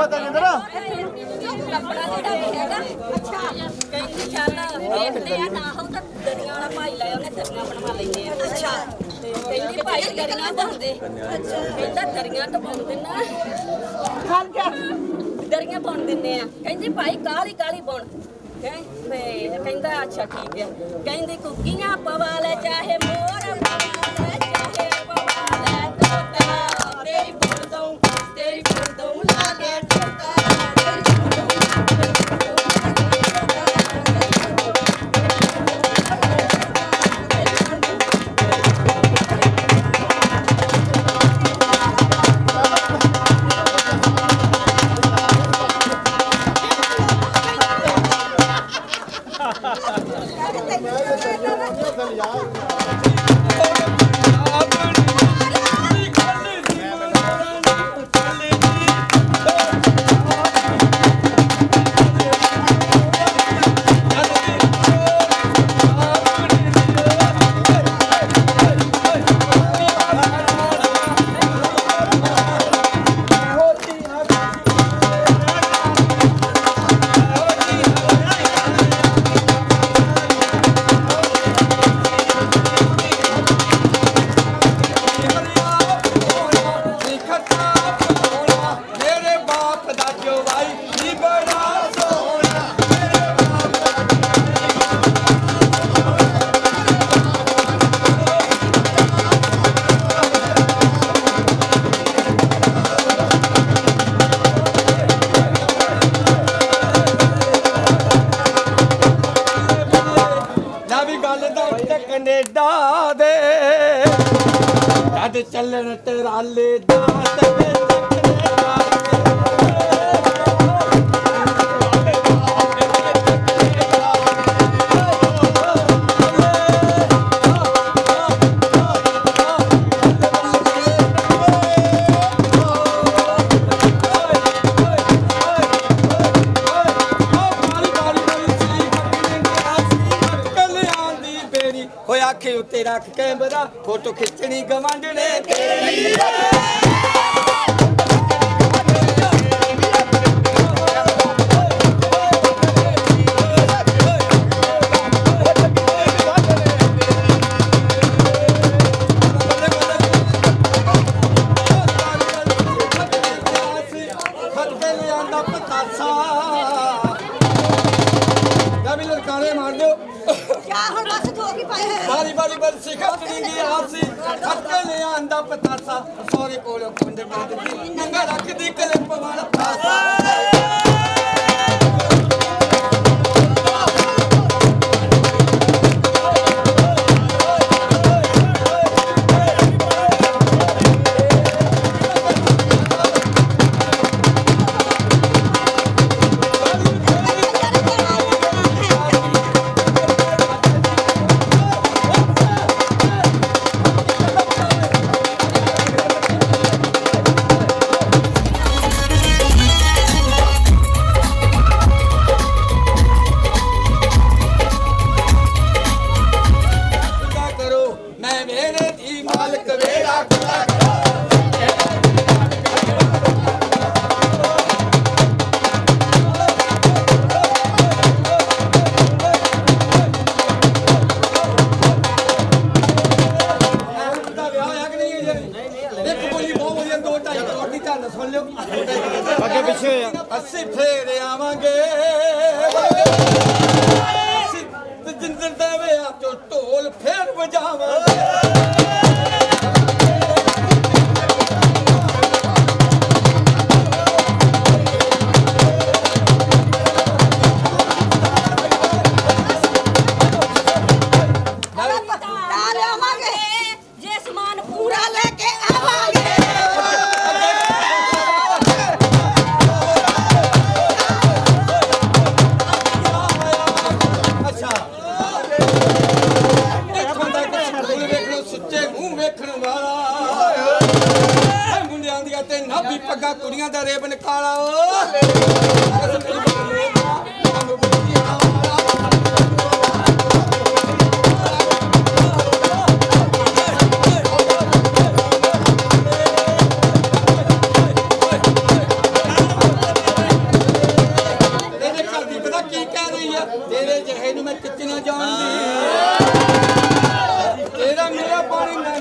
ਪਤਾ ਆ ਨਾ ਦਰੀਆਂ ਵਾਲਾ ਭਾਈ ਲੈ ਉਹਨੇ ਦਰੀਆਂ ਬਣਵਾ ਲੈਂਦੇ ਆ ਅੱਛਾ। ਤੇ ਕਹਿੰਦੀ ਭਾਈ ਦਰੀਆਂ ਬਣਦੇ ਅੱਛਾ ਕਹਿੰਦਾ ਦਰੀਆਂ ਤਾਂ ਬਣ ਦਿੰਨਾ ਦਰੀਆਂ ਬਣ ਦਿੰਦੇ ਆ। ਕਹਿੰਦੀ ਭਾਈ ਕਾਲੀ ਕਾਲੀ ਤੇ ਕਹਿੰਦਾ ਅੱਛਾ ਠੀਕ ਹੈ ਕਹਿੰਦੀ ਕੁੱਕੀਆਂ ਪਵਾ ਲੈ ਚਾਹੇ ਮੋਰ ਪਵਾ ਲੈ ਚਾਹੇ ਪਵਾ ਲੈ ਤੋਤਾ ਤੇਰੀ ਫੁੱਲ ਦਊਂ ਤੇਰੀ ਫੁੱਲ ਦਊਂ ਕੈਨੇਡਾ ਦੇ ਜਦ ਚੱਲਣ ਟਰਾਲੇ ਦਾ ਤੇ ਕੈਨੇਡਾ ਹੋਇਆ ਕਿ ਰੱਖ ਕੈਮਰਾ ਫੋਟੋ ਖਿੱਚਣੀ ਗਵਾਂਢਣੇ ਤੇਰੀ ਹੱਥ ਪਤਾਸਾ ਨਾ ਵੀ ਲਲਕਾਰੇ ਮਾਰ ਦਿਓ। ਕਿਆ ਹੁਣ ਬਸ ਦੋ ਕੀ ਬਾਰੀ ਬਾਰੀ ਬਰਸੀ ਖੱਟਣੀ ਗਈ ਆਪਸੀ ਖੱਟੇ ਲਿਆਂਦਾ ਪਤਾਸਾ। ਸੋਰੇ ਕੋਲ ਕੁੰਡੇ ਬੰਦ ਦੀ ਨੰਗਾ ਰੱਖਦੀ ਕਲਿੱਪ ਵਾਲਾ ਪਾਸਾ। ਧੰਨ ਸੁਣ ਲਿਓ ਅੱਗੇ ਪਿੱਛੇ ਅਸੀਂ ਫੇਰ ਆਵਾਂਗੇ। ਅਸੀਂ ਜਿੰਦਰ ਦਾ ਵਿਆਹ ਚੋਂ ਢੋਲ ਫੇਰ ਵਜਾਵਾਂਗੇ। ਭਾਬੀ ਪੱਗਾ ਕੁੜੀਆਂ ਦਾ ਰੇਬ ਨਿਕਾਲਾ ਤੇਰੇ ਘਰ ਦੀ ਪਤਾ ਕੀ ਕਹਿ ਰਹੀ ਆ? ਤੇਰੇ ਜਿਹੇ ਨੂੰ ਮੈਂ ਕਿੱਥੇ ਨਾ ਜਾਣਦੀ। ਤੇਰਾ ਮੇਰਾ ਪਾਣੀ ਮੈਂ